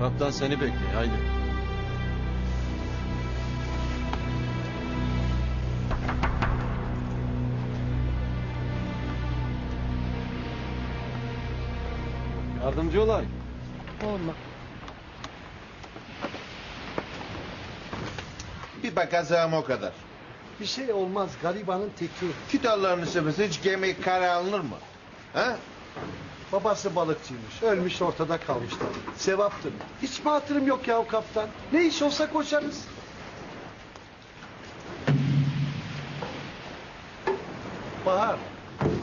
Kaptan seni bekliyor haydi. Yardımcı olayım. Olma. Bir bakacağım o kadar. Bir şey olmaz garibanın teki. Git Allah'ını seversen hiç gemi kara alınır mı? Ha? Babası balıkçıymış. Ölmüş ortada kalmışlar. Sevaptır. Hiç mi hatırım yok ya kaptan? Ne iş olsa koşarız. Bahar.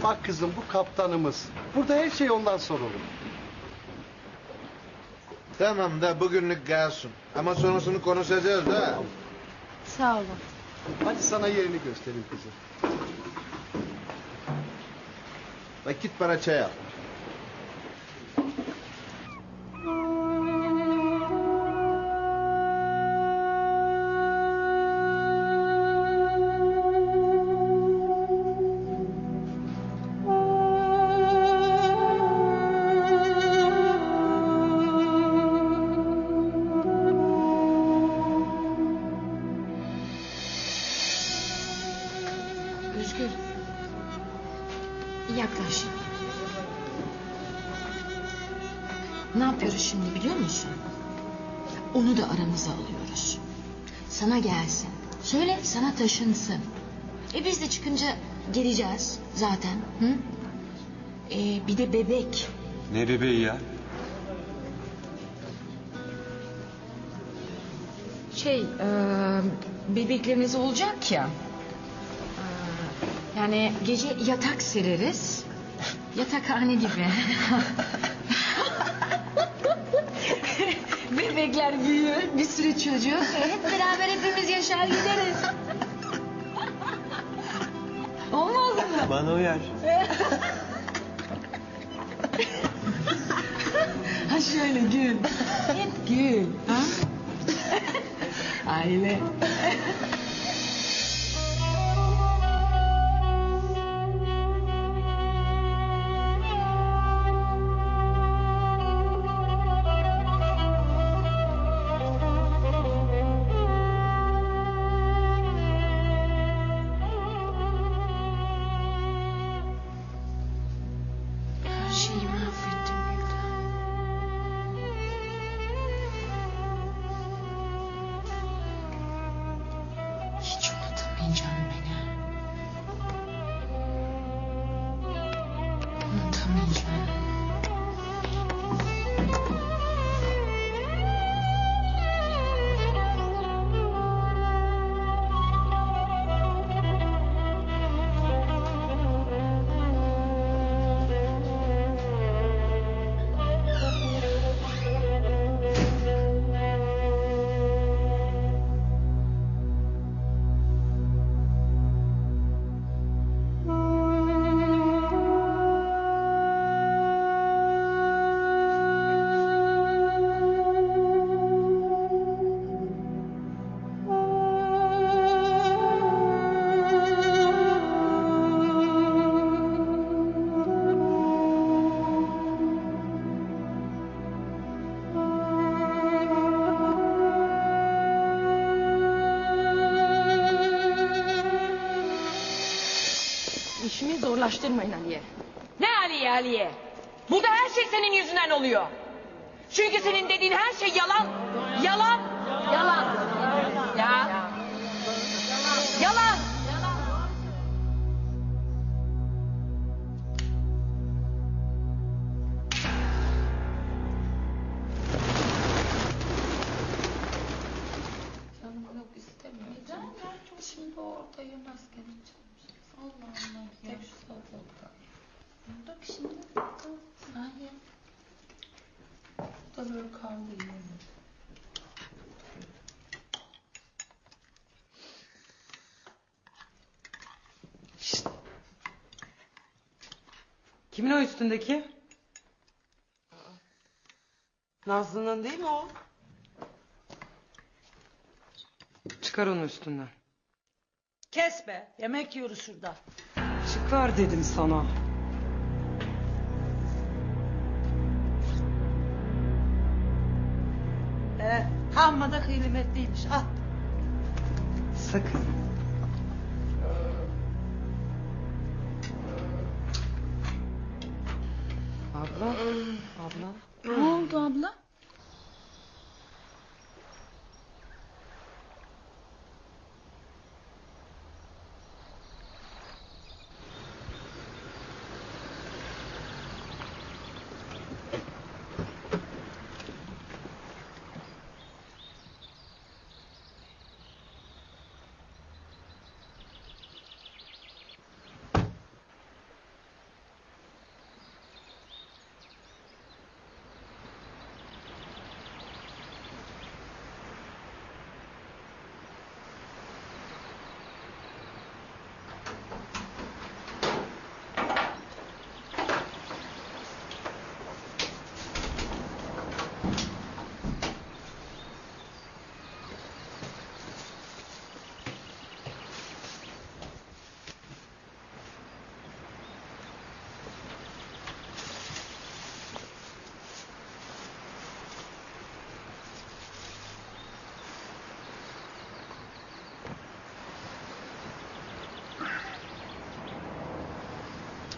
Bak kızım bu kaptanımız. Burada her şey ondan sorulur. Tamam da bugünlük kalsın. Ama sonrasını konuşacağız ha. Sağ olun. Hadi sana yerini göstereyim kızım. Bak git bana çay al. Özgür. Yaklaş. Ne yapıyoruz şimdi biliyor musun? Onu da aramıza alıyoruz. Sana gelsin. Söyle sana taşınsın. E biz de çıkınca geleceğiz zaten. Hı? E, bir de bebek. Ne bebeği ya? Şey, e, bebekleriniz olacak ya. Yani gece yatak sereriz. Yatakhane gibi. Bebekler büyür, bir sürü çocuk. Hep beraber hepimiz yaşar gideriz. Olmaz mı? Bana uyar. Ha şöyle gül. Hep gül. Ha? Aile. İşimi zorlaştırmayın Aliye. Ne Aliye Aliye? Burada her şey senin yüzünden oluyor. Çünkü senin dediğin her şey yalan. Yalan. Yalan. Ya. Yalan. Canım yok istemiyor. Neden ya? Şimdi orada yemezken içeceğim. Allah Allah. Tek şu salatalıktan. Bak şimdi. Yiyemez. Kimin o üstündeki? Nazlı'nın değil mi o? Çıkar onu üstünden. Kes be. Yemek yiyoruz şurada. Çıkar dedim sana. He, amma da kıymetliymiş. Al. Sakın. Abla, abla. Ne oldu abla?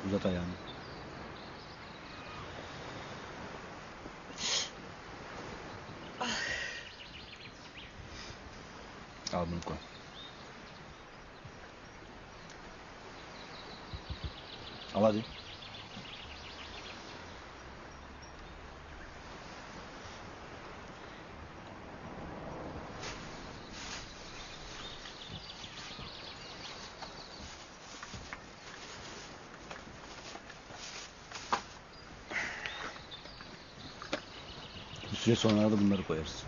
जाता süre sonra da bunları koyarız.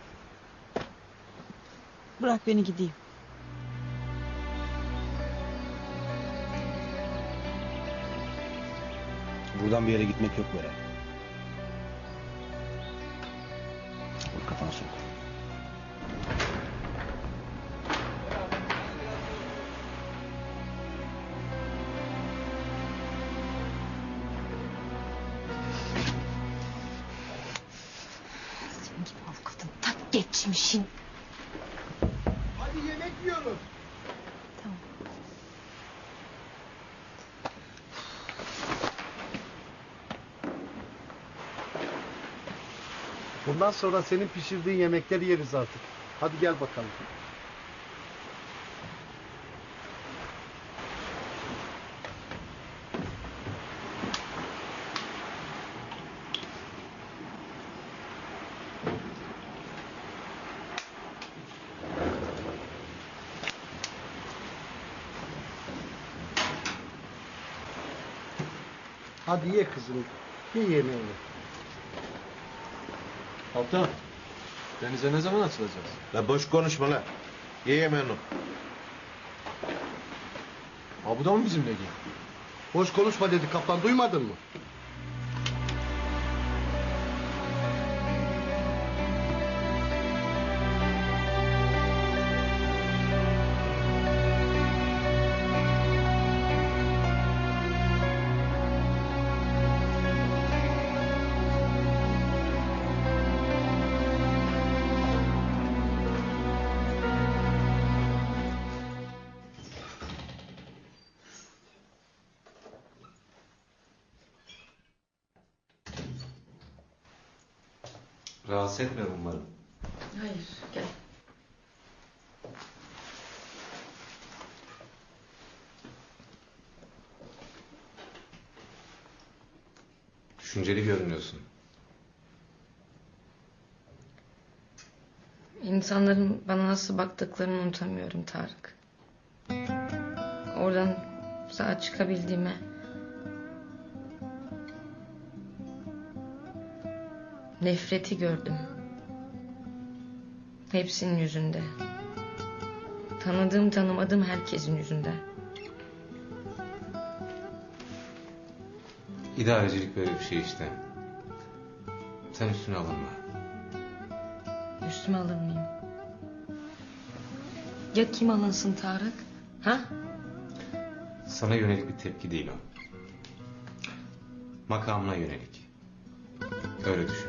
Bırak beni gideyim. Buradan bir yere gitmek yok böyle. Vur kafana sok. Geçmişin. Hadi yemek yiyoruz. Bundan sonra senin pişirdiğin yemekleri yeriz artık. Hadi gel bakalım. Hadi ye kızım. Ye yemeğini. Altan. Denize ne zaman açılacağız? La boş konuşma la. Ye hemen o. Ha bu da mı bizimle gel? Boş konuşma dedi kaplan duymadın mı? Rahatsız etmiyorum umarım. Hayır gel. Düşünceli görünüyorsun. İnsanların bana nasıl baktıklarını unutamıyorum Tarık. Oradan sağ çıkabildiğime nefreti gördüm. Hepsinin yüzünde. Tanıdığım tanımadığım herkesin yüzünde. İdarecilik böyle bir şey işte. Sen üstüne alınma. Üstüme alır mıyım? Ya kim alınsın Tarık? Ha? Sana yönelik bir tepki değil o. Makamına yönelik. Öyle düşün.